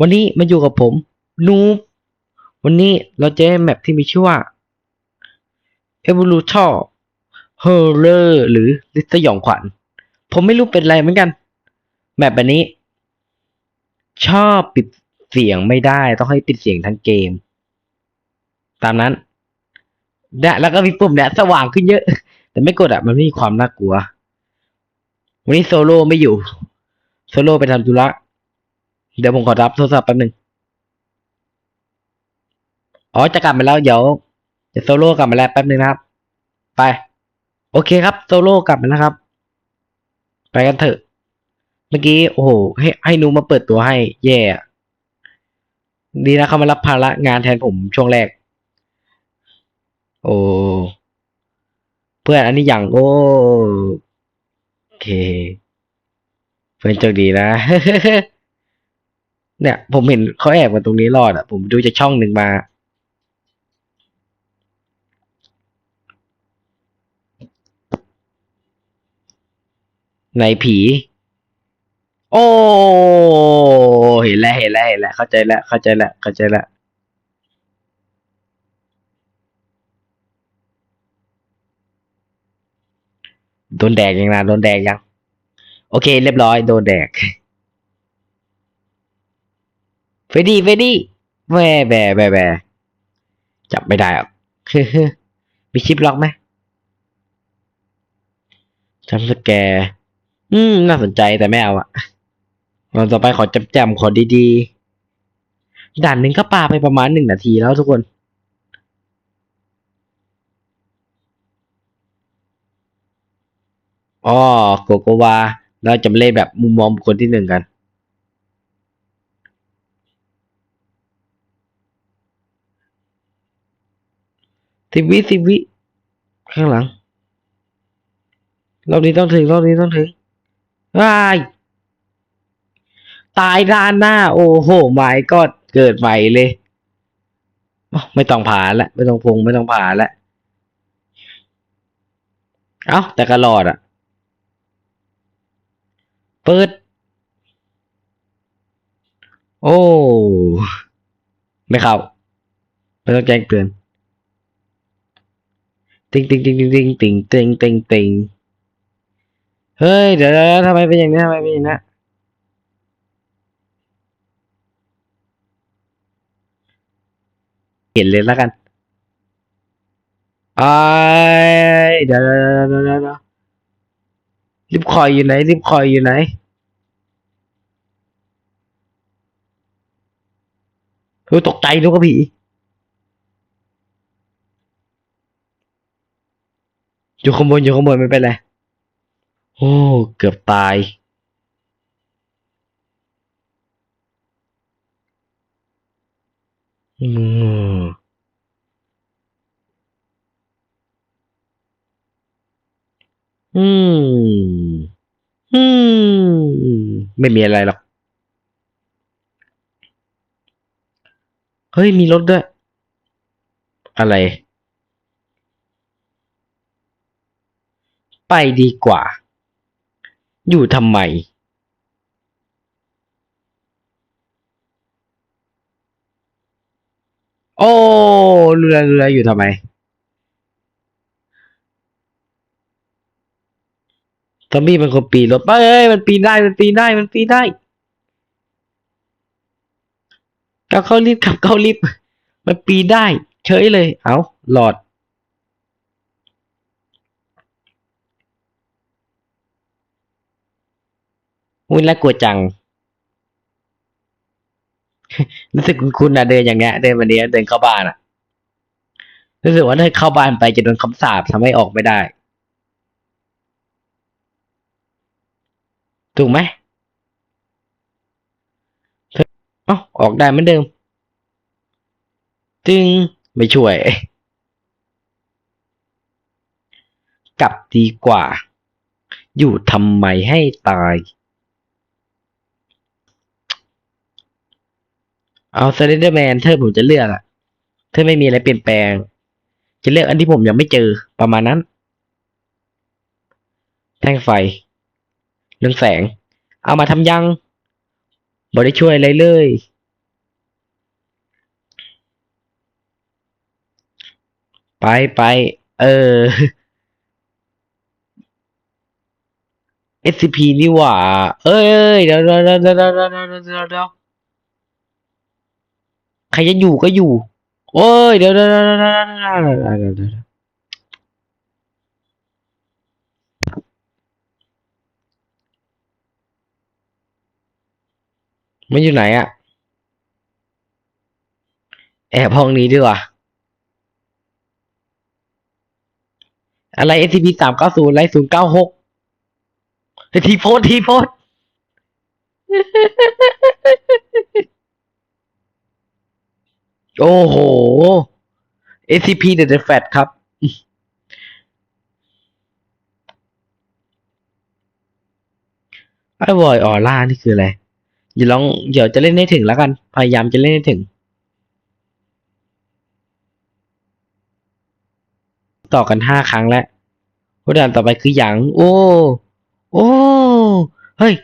วันนี้มาอยู่กับผมนูบวันนี้เราจะให้แมปที่มีชื่อว่า Evolution Horror หรือลิสยองขวัญ ผมไม่รู้เป็นอะไรเหมือนกัน แมปแบบนี้ ชอบปิดเสียงไม่ได้ ต้องให้ปิดเสียงทั้งเกม ตามนั้นนี่ยแล้วก็มีปุ่มเนี่ยสว่างขึ้นเยอะ แต่ไม่กดอะ มันไม่มีความน่ากลัว วันนี้โซโล่ไม่อยู่ โซโล่ไปทำธุระ เดี๋ยวผมขอรับโทรศัพท์แป๊บหนึ่งอ๋อจะกลับมาแล้วเดี๋ยวจะโซโล่กลับมาแล้วแป๊บหนึ่งนะครับ ไป โอเคครับโซโล่กลับมาแล้วครับ ไปกันเถอะ เมื่อกี้โอ้โหให้ให้นูมาเปิดตัวให้ แย่อะดีนะเขามารับภาระงานแทนผมช่วงแรก โอ้เพื่อนอันนี้อย่างโอ้โอเค เพื่อนโชคดีนะ เนี่ย ผมเห็นเขาแอบกันตรงนี้รอดอะ ผมดูจากช่องหนึ่งมา ในผี โอ้ เห็นแล้วเห็นแล้วเห็นแล้วเข้าใจแล้วเข้าใจแล้วเข้าใจแล้วโดนแดกยังนะโดนแดกยัง โอเค เรียบร้อย โดนแดก เฟดดี้เฟดดี้แหวแบแบแบจับไม่ได้หรอมีชิปล็อกไหมจำสแกร์อืม น่าสนใจแต่ไม่เอาอะวันต่อไปขอจำจำๆขอดีๆ ด่านหนึ่งก็ปาไปประมาณหนึ่งนาทีแล้วทุกคน อ๋อโกโกวา เราจะเล่นแบบมุมมองบุคคนที่หนึ่งกัน สิบวิสิบวิ ข้างหลัง รอบนี้ต้องถึง รอบนี้ต้องถึงว้ายตายด้านหน้า โอ้โหไม่ก็เกิดใหม่เลย ไม่ต้องผ่านละ ไม่ต้องพงไม่ต้องผ่านละ เอ้า แต่ก็รอดอะเปิด โอ้ ไม่เข้า ไม่ต้องแจ้งเตือน ติงติงติงติงติงติงติงติงติงเฮ้ยเดี๋ยวเดี๋ยวทำไมเป็นอย่างนี้ทำไมเป็นอย่างนี้เห็นเลยแล้วกันไอเดี๋ยวเดี๋ยวเดี๋ยวเดี๋ยวรีบคอยอยู่ไหนรีบคอยอยู่ไหนเฮ้ยตกใจนึกว่าผี อยู่ข้างบนอยู่ข้างบนไม่เป็นไรโอ้เกือบตาย อืมอืม อืม ไม่มีอะไรหรอก เฮ้ย มีรถด้วย อะไร ไปดีกว่า อยู่ทำไม โอ้รู้แล้วรู้แล้วอยู่ทำไม ซอมบี้เป็นคนปีนรถไปเอ้ย มันปีนได้ มันปีนได้ มันปีนได้กับเข้าลิฟต์กลับเข้าลิฟต์มันปีนได้ เฉยเลย เอาหลอด อุ้ยแล้วกลัวจัง รู้สึกคุณนะเดินอย่างเงี้ยเดินวันนี้เดินเข้าบ้านอะรู้สึกว่าถ้าเข้าบ้านไปจะโดนคำสาปทำให้ออกไม่ได้ ถูกไหมเอเอ้าออกได้เหมือนเดิม จึงไม่ช่วย กลับดีกว่า อยู่ทำไมให้ตาย เอาสไลเดอร์แมนเธอผมจะเลือกอะเธอไม่มีอะไรเปลี่ยนแปลง จะเลือกอันที่ผมยังไม่เจอประมาณนั้น แท่งไฟ เรื่องแสง เอามาทำยังบ่ได้ช่วยอะไรเลย ไปไป เออ SCP นี่หว่า เอ้ยเดี๋ยวเดี๋ยวเดี๋ยวเดี๋ยวเดี๋ยว ใครจะอยู่ก็อยู่ โอ้ย เดี๋ยวเดี๋ยวเดี๋ยวเดี๋ยวเดี๋ยวมันอยู่ไหนอะแอบห้องนี้ดีกว่าอะไร SCP สามเก้าศูนย์ไรศูนย์เก้าหกทีโพสทีโพส โอ้โห SCP The The Fat ครับ ไอ้บอยออร่านี่คืออะไร อย่าลอง เดี๋ยวจะเล่นให้ถึงแล้วกัน พยายามจะเล่นให้ถึง ต่อกันห้าครั้งแล้วผู้ด่านต่อไปคือหยาง โอ้ โอ้ เฮ้ย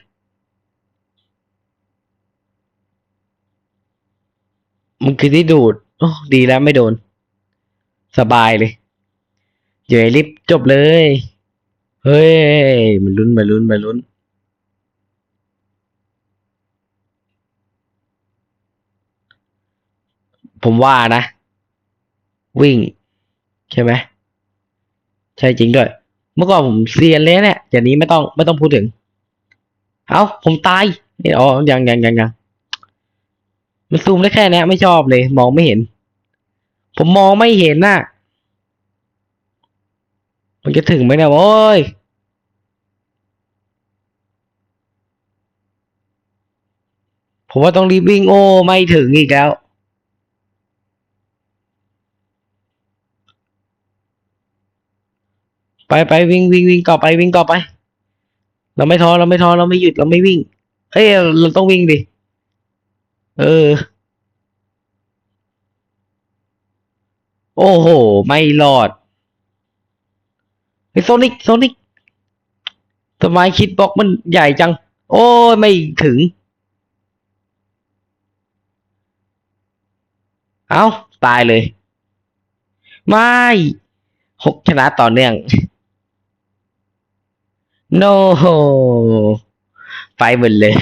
มันคือที่ดูด โอ้ดีแล้วไม่โดน สบายเลยเดี๋ยวไอ้ลิฟจบเลย เฮ้ย มันลุ้นมาลุ้นมาลุ้น ผมว่านะ วิ่ง ใช่ไหมใช่จริงด้วย เมื่อก่อนผมเซียนเลยเนี่ยอย่างนี้ไม่ต้องไม่ต้องพูดถึง เอาผมตาย อ๋อ ยังยังยังยัง มันซูมได้แค่เนี้ยไม่ชอบเลย มองไม่เห็น ผมมองไม่เห็นน่ะ มันจะถึงไหมเนี่ยโอ้ยผมว่าต้องรีบวิ่งโอ้ไม่ถึงอีกแล้วไปไปวิ่งวิ่งวิ่งต่อไปวิ่งต่อไป เราไม่ท้อเราไม่ท้อเราไม่หยุดเราไม่วิ่ง เอ้ยเราต้องวิ่งดิ เออ โอ้โห ไม่รอดไอโซนิกโซนิกทำไมคิดบล็อกมันใหญ่จัง โอ้ยไม่ถึง เอาตายเลย ไม่หกชนะต่อเนื่อง โนไปหมดเลย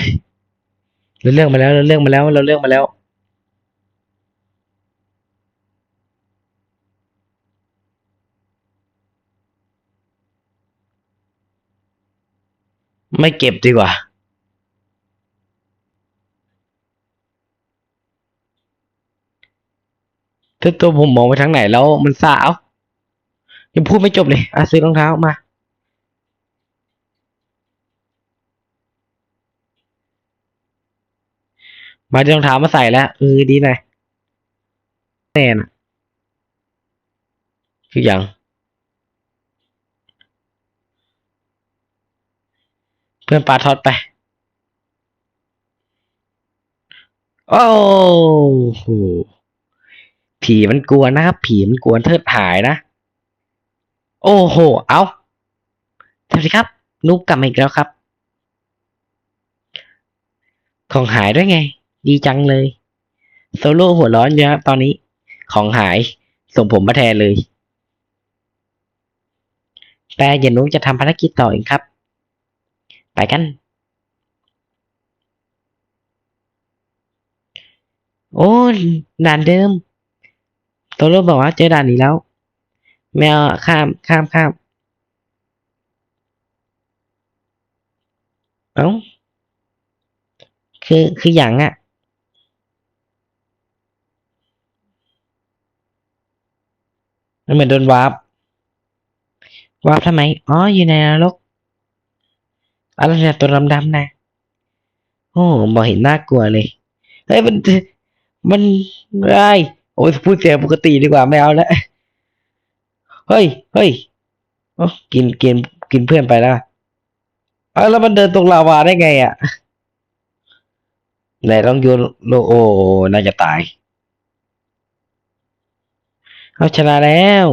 เราเรื่องมาแล้วเราเรื่องมาแล้วเราเรื่องมาแล้ว ไม่เก็บดีกว่าถ้าตัวผมมองไปทางไหนแล้วมันสาวยังพูดไม่จบเลยอะซื้อรองเท้ามา มาได้รองเท้ามาใส่แล้วเออดีหน่อยแน่นะคืออย่างเพื่อนปลาทอดไป โอ้โหผีมันกลัวนะครับ ผีมันกลัวเทิดหายนะ โอ้โห เอาสวัสดีครับ นุกกลับมาอีกแล้วครับ ของหายด้วยไง ดีจังเลย โซโล่หัวร้อนเยอะครับตอนนี้ ของหายส่งผมมาแทนเลย แปลเย็นนุกจะทำภารกิจต่อเองครับ ไปกัน โอ้ด่านเดิมโตโร่บอกว่าเจอด่านนี้แล้ว แมวข้ามข้ามข้ามเอ้าคือ คืออย่างอะ มันเหมือนโดนวาร์ปวาร์ปทำไม อ๋อ อยู่ในนรกอะไรนี่ยตัวดำๆนะ โอ้บอกเห็นน่ากลัวเลย เฮ้ย มัน มันไรโอ้ยพูดเสียงปกติดีกว่าไม่เอาแล้ว เฮ้ย เฮ้ยโอ้กินกินกินเพื่อนไปแล้วเอาแล้วมันเดินตรงลาวาได้ไงอะ ไหนต้องโยนโลโอน่าจะตาย เอาชนะแล้ว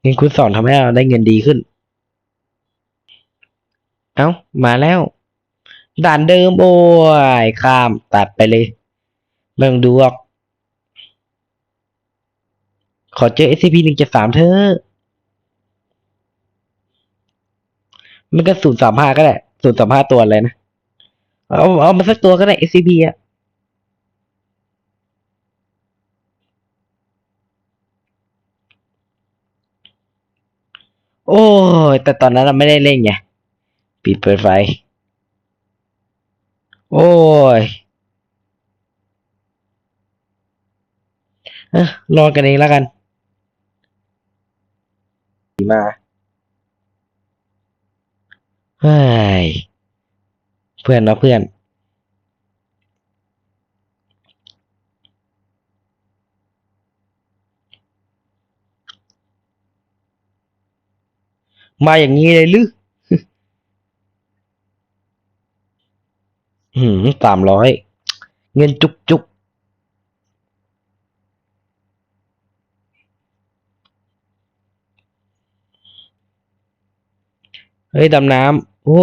เงินคุณสอนทำให้เราได้เงินดีขึ้น เอ้า มาแล้ว ด่านเดิมโอ้ยข้ามตัดไปเลย ไม่ต้องดูหรอก ขอเจอ SCP หนึ่งเจ็ดสามเธอมันก็ศูนย์สามห้าก็ได้ศูนย์สามห้าตัวอะไรนะ เอาเอามาสักตัวก็ได้ SCP อะ โอ้ยแต่ตอนนั้นเราไม่ได้เล่นไงปิดเปิดไฟ โอ้ยเอ้อรอกันเองแล้วกันดีมาเฮ้ยเพื่อนนะเพื่อน มาอย่างนี้เลยหรือหืมสามร้อย เงินจุกจุกเฮ้ย ดำน้ำ โอ้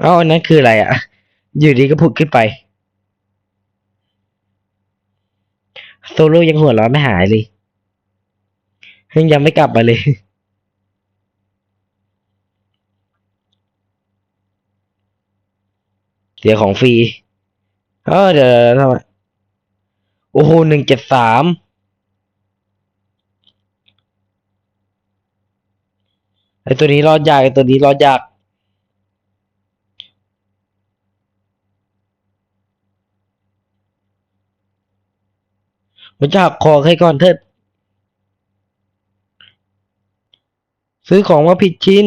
เอ้าอันนั้นคืออะไรอะ อยู่ดีก็ผุดขึ้นไป โซโล่ยังหัวเราะไม่หายเลยยังยังไม่กลับมาเลย เสียของฟรีเออเดี๋ยวทำไมโอ้โหหนึ่งเจ็ดสามไอตัวนี้รอดยากไอตัวนี้รอดยาก มันจะหักคอให้ก่อนเถิด ซื้อของมาผิดชิ้น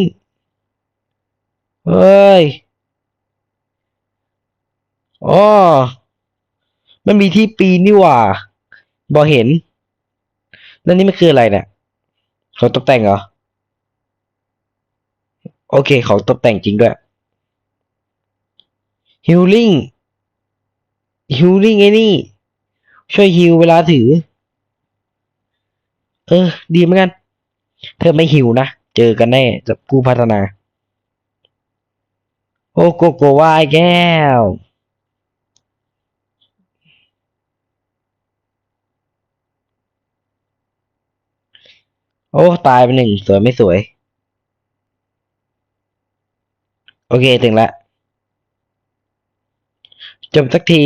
เฮ้ยอ๋อมันมีที่ปีนนี่หว่าบอเห็น แล้วนี่มันคืออะไรเนี่ยของตกแต่งเหรอ โอเคของตกแต่งจริงด้วยฮิลลิ่งฮิลลิ่งไอ้นี่ ช่วยฮิลเวลาถือ เออ ดีเหมือนกัน เธอไม่หิวนะ เจอกันแน่กับผู้พัฒนา โอ้โกโกวายแก้ว โอ้ ตายไปหนึ่ง สวยไม่สวย โอเค ถึงละ จบสักที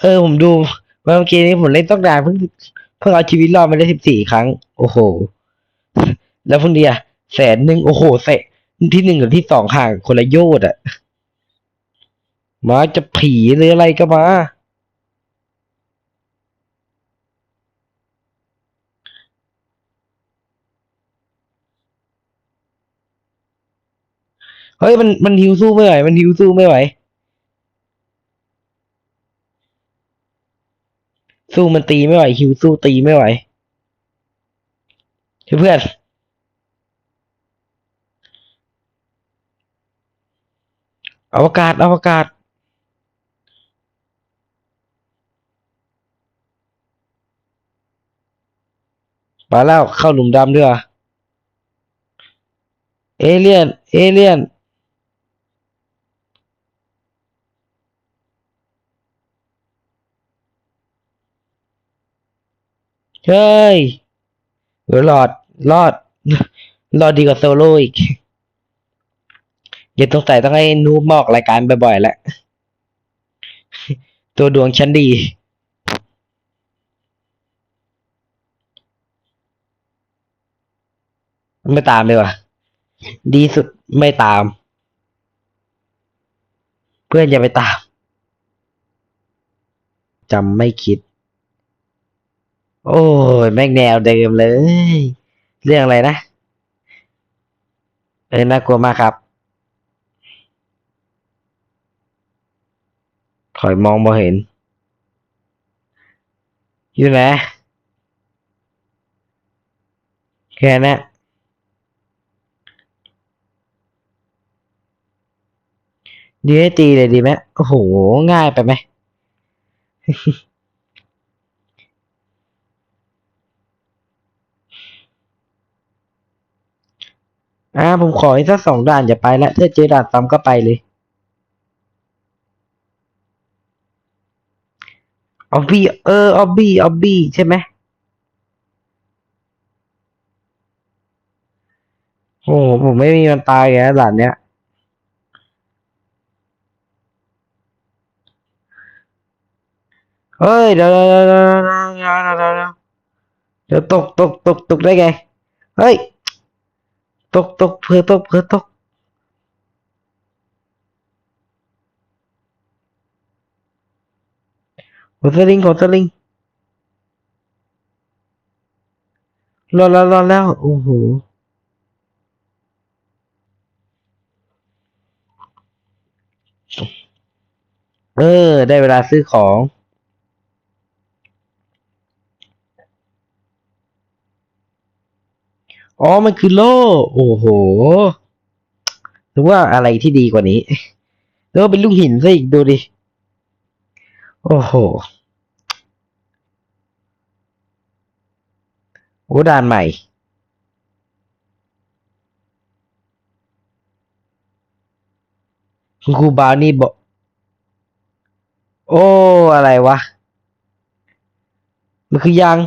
เออผมดูเมื่อกี้นี้ผมเล่นต้องนานเพิ่งเพิ่งเอาชีวิตรอดมาได้สิบสี่ครั้ง โอ้โห แล้วพรุ่งนี้อะแสนหนึ่งโอ้โหแสนที่หนึ่งกับที่สองห่างคนละโยชน์อะมาจะผีหรืออะไรก็มา เฮ้ยมันมันฮิวสู้ไม่ไหว มันฮิวสู้ไม่ไหว สู้มันตีไม่ไหวฮิวสู้ตีไม่ไหวเพื่อนอวกาศอวกาศมาแล้วเข้าหลุมดำด้วยเอเลี่ยน เอเลี่ยน เฮ้ยรอดรอดรอดดีกว่าโซโล่อีกอย่าสงสัยต้องให้นูบมอกรายการบ่อยๆแหล้วตัวดวงชั้นดี ไม่ตามเลยว่ะ ดีสุดไม่ตาม เพื่อนอย่าไปตามจำไม่คิด โอ้ยแม่งแนวเดิมเลย เรื่องอะไรนะ เออน่ากลัวมากครับ ถอยมองบ่เห็น อยู่ไหนแค่นั้นดีให้ตีเลยดีไหมโอ้โห ง่ายไปไหม อ่าผมขออีกสักสองด่านอย่าไปและถ้าเจอด่านซ้ำก็ไปเลย ออบบี้ เออ ออบบี้ ออบบี้ใช่ไหมโอ้ผมไม่มีมันตายแกด่านเนี้ย เฮ้ย เดี๋ยวเดี๋ยวเดี๋ยวเดี๋ยวตกตกตกตกได้ไง เฮ้ย ตกตกเพื่อตกเพื่อตกขนสลิงขนสลิงรอดแล้วรอแล้วโอ้โหเออ ได้เวลาซื้อของ อ๋อ มันคือโล่ โอ้โหหรือว่าอะไรที่ดีกว่านี้แล้วเป็นลูกหินซะอีกดูดิ โอ้โห โอ้ด่านใหม่ คุณครูบาวนี่บอก โอ้ อะไรวะ มันคือยัง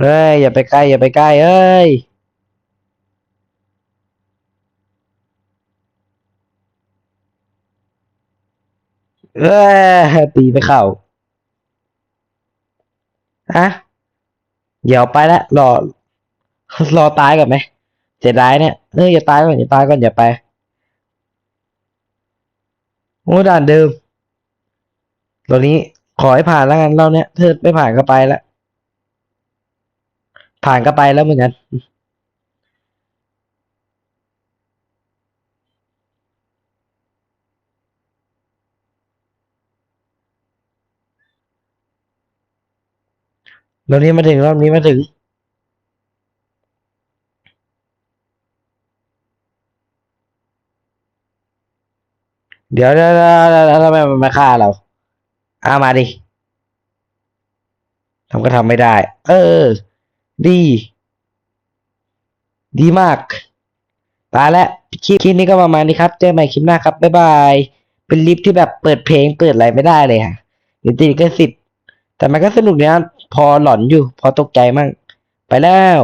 เอ้ยอย่าไปใกล้อย่าไปใกล้เอ้ยเอ้ยตีไปเข่าฮะเดี๋ยวไปละรอ รอตายก่อนไหมเสียดายเนี่ยเอออย่าตายก่อนอย่าตายก่อนอย่าไปโอ้ด่านเดิมตอนนี้ขอให้ผ่านแล้วกันเราเนี่ยเธอไม่ผ่านก็ไปละ ผ่านก็ไปแล้วเหมือนกันรอบนี้มาถึงรอบนี้มาถึง เดี๋ยวเดี๋ยวเดี๋ยวเดี๋ยวทำไมมันมาฆ่าเราอามาดิทำก็ทำไม่ได้ เออ ดี ดีมาก ตายแล้วคลิปคลิปนี้ก็ประมาณนี้ครับ เจอกันใหม่คลิปหน้าครับ บ๊ายบาย เป็นลิฟที่แบบเปิดเพลงเปิดอะไรไม่ได้เลยค่ะเดี๋ยวติดก็สิทธิ์แต่มันก็สนุกนะพอหลอนอยู่ พอตกใจมั่งไปแล้ว